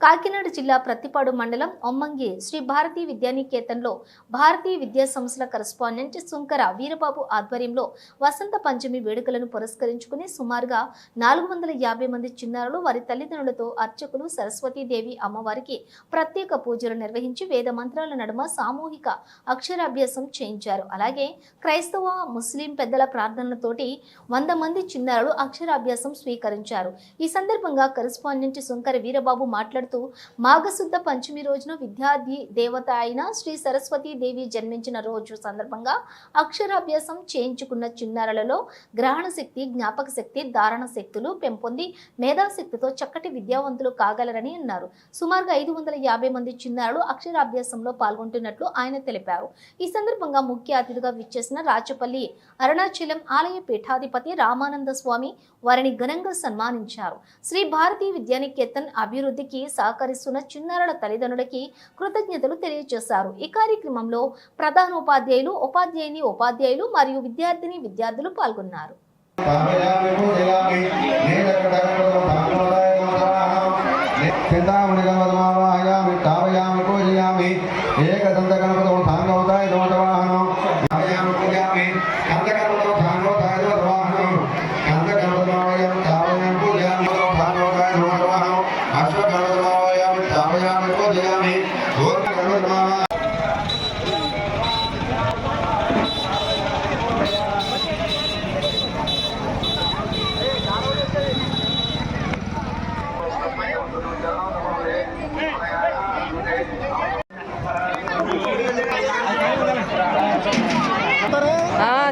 కాకినాడ జిల్లా ప్రత్తిపాడు మండలం ఒమ్మంగి శ్రీ భారతీ విద్యానికేతన్లో భారతీయ విద్యా సంస్థల కరస్పాండెంట్ సుంకర వీరబాబు ఆధ్వర్యంలో వసంత పంచమి వేడుకలను పురస్కరించుకుని సుమారుగా నాలుగు వందల యాభై మంది చిన్నారులు వారి తల్లిదండ్రులతో అర్చకులు సరస్వతీదేవి అమ్మవారికి ప్రత్యేక పూజలు నిర్వహించి వేద మంత్రాల నడుమ సామూహిక అక్షరాభ్యాసం చేయించారు. అలాగే క్రైస్తవ ముస్లిం పెద్దల ప్రార్థనలతోటి వంద మంది చిన్నారులు అక్షరాభ్యాసం స్వీకరించారు. ఈ సందర్భంగా కరస్పాండెంట్ సుంకర వీరబాబు మాట్లాడుతూ మాట్లాడుతూ మాఘశుద్ధ పంచమి రోజున విద్యార్థి దేవత అయిన శ్రీ సరస్వతీ దేవి జన్మించిన రోజు సందర్భంగా అక్షరాభ్యాసం చేయించుకున్న చిన్నారులలో గ్రహణ శక్తి జ్ఞాపక శక్తి ధారణ శక్తులు పెంపొంది మేధాశక్తితో చక్కటి విద్యావంతులు కాగలరని అన్నారు. సుమారుగా ఐదు వందల యాభై మంది చిన్నారులు అక్షరాభ్యాసంలో పాల్గొంటున్నట్లు ఆయన తెలిపారు. ఈ సందర్భంగా ముఖ్య అతిథిగా విచ్చేసిన రాచపల్లి అరుణాచలం ఆలయ పీఠాధిపతి రామానంద స్వామి వారిని ఘనంగా సన్మానించారు. శ్రీ భారతీ విద్యానికేతన్ అభివృద్ధికి సహకరిస్తున్న చిన్నారుల తల్లిదండ్రులకి కృతజ్ఞతలు తెలియజేశారు. ఈ కార్యక్రమంలో ప్రధాన ఉపాధ్యాయులు ఉపాధ్యాయుని ఉపాధ్యాయులు మరియు విద్యార్థిని విద్యార్థులు పాల్గొన్నారు. పాపయామి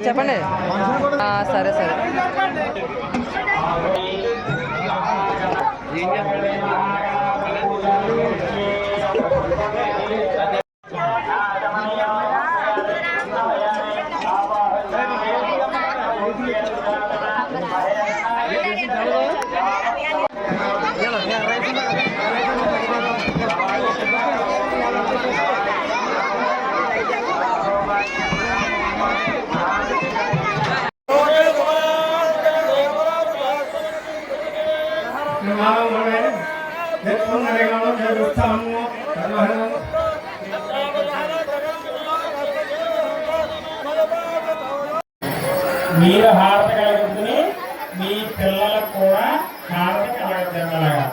చెప్పండి. సరే సరే. సరే మీరు హారత కలుగుతుంది మీ పిల్లలకు కూడా హారత కలగజేయగలగా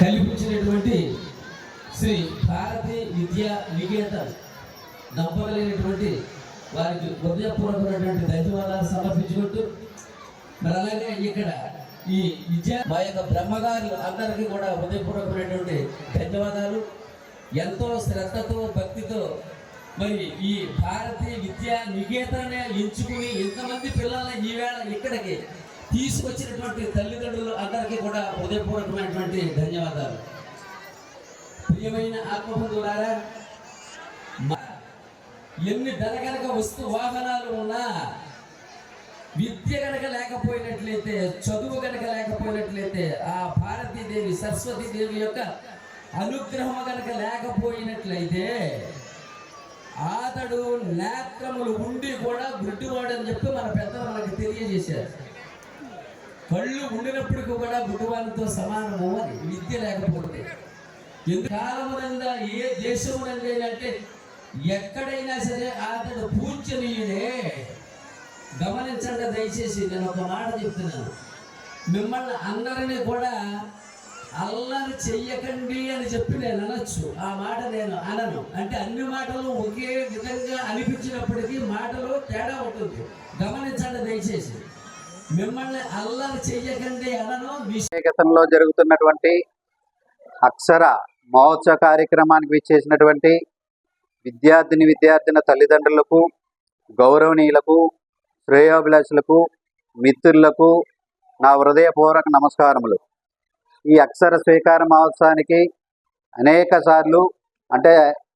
కల్పించినటువంటి శ్రీ భారతి విద్యా నికేతన్ దంపతులైనటువంటి వారికి హృదయపూర్వకమైనటువంటి ధన్యవాదాలు సమర్పించుకుంటూ మరి అలాగే ఇక్కడ ఈ విద్యా మా యొక్క బ్రహ్మగారు అందరికీ కూడా హృదయపూర్వకమైనటువంటి ధన్యవాదాలు. ఎంతో శ్రద్ధతో భక్తితో మరి ఈ భారతీయ విద్యా నికేతనే ఎంచుకుని ఇంతమంది పిల్లల్ని ఈవేళ ఇక్కడికి తీసుకొచ్చినటువంటి తల్లిదండ్రులు అందరికీ కూడా హృదయపూర్వకమైనటువంటి ధన్యవాదాలు. ప్రియమైన ఆత్మబంధువులారా ఎన్ని ధనగనక వస్తు వాహనాలు ఉన్నా విద్య కనుక లేకపోయినట్లయితే చదువు కనుక లేకపోయినట్లయితే ఆ భారతీదేవి సరస్వతీదేవి యొక్క అనుగ్రహం కనుక లేకపోయినట్లయితే ఆతడు నేత్రములు ఉండి కూడా గుడ్డివాడని చెప్పి మన పెద్దలు మనకు తెలియజేశారు. కళ్ళు ఉండినప్పటికీ కూడా గుడ్డివాడితో సమానము అని విద్య లేకపోతే. ఎందుకు కాలమునందా ఏ దేశమునందేనంటే ఎక్కడైనా సరే అతడు పూజనీయుడే గమనించండి దయచేసి నేను ఒక మాట చెప్తున్నాను. మిమ్మల్ని అందరినీ కూడా అల్లరి చెయ్యకండి అని చెప్పి నేను అనొచ్చు. ఆ మాట నేను అనను. అంటే అన్ని మాటలు ఒకే విధంగా అనిపించినప్పటికీ మాటలో తేడా ఉంటుంది. గమనించండి దయచేసి. మిమ్మల్ని అల్లరి చెయ్యకండి అనను విష గతంలో జరుగుతున్నటువంటి అక్షర మహోత్సవ కార్యక్రమానికి విచ్చేసినటువంటి విద్యార్థిని విద్యార్థిన తల్లిదండ్రులకు గౌరవనీయులకు శ్రేయోభిలాషులకు మిత్రులకు నా హృదయపూర్వక నమస్కారములు. ఈ అక్షర స్వీకార మహోత్సవానికి అనేక సార్లు అంటే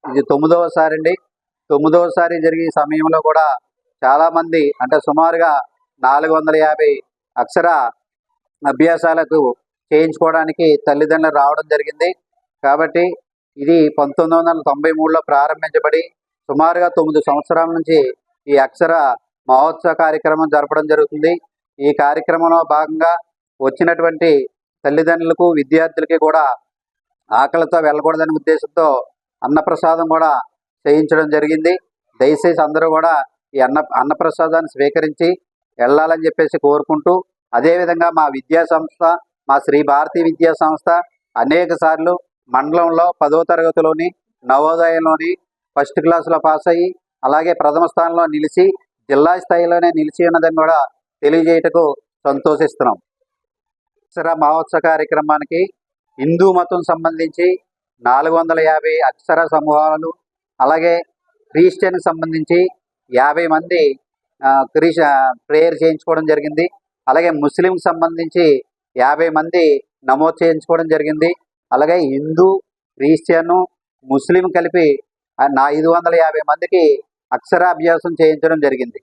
ఇది తొమ్మిదవసారి అండి. తొమ్మిదవసారి జరిగే సమయంలో కూడా చాలామంది అంటే సుమారుగా నాలుగు వందల యాభై అక్షర అభ్యాసాలకు చేయించుకోవడానికి తల్లిదండ్రులు రావడం జరిగింది. కాబట్టి ఇది పంతొమ్మిది వందల తొంభై మూడులో ప్రారంభించబడి సుమారుగా తొమ్మిది సంవత్సరాల నుంచి ఈ అక్షర మహోత్సవ కార్యక్రమం జరపడం జరుగుతుంది. ఈ కార్యక్రమంలో భాగంగా వచ్చినటువంటి తల్లిదండ్రులకు విద్యార్థులకి కూడా ఆకలితో వెళ్ళకూడదనే ఉద్దేశంతో అన్నప్రసాదం కూడా చేయించడం జరిగింది. దయచేసి అందరూ కూడా ఈ అన్న అన్నప్రసాదాన్ని స్వీకరించి వెళ్ళాలని చెప్పేసి కోరుకుంటూ అదేవిధంగా మా విద్యా సంస్థ మా శ్రీ భారతీ విద్యా సంస్థ అనేక సార్లు మండలంలో పదో తరగతిలోని నవోదయంలోని ఫస్ట్ క్లాసులో పాస్ అయ్యి అలాగే ప్రథమ స్థానంలో నిలిచి జిల్లా స్థాయిలోనే నిలిచి ఉన్నదని కూడా తెలియజేయటకు సంతోషిస్తున్నాం. అక్షర మహోత్సవ కార్యక్రమానికి హిందూ మతం సంబంధించి నాలుగు వందల యాభై అక్షర సమూహాలు అలాగే క్రిస్టియన్కి సంబంధించి యాభై మంది క్రీష క్రిస్ ప్రేయర్ చేయించుకోవడం జరిగింది. అలాగే ముస్లింకి సంబంధించి యాభై మంది నమోదు చేయించుకోవడం జరిగింది. అలాగే హిందూ క్రిస్టియన్ ముస్లిం కలిపి నా ఐదు వందల యాభై మందికి అక్షరాభ్యాసం చేయించడం జరిగింది.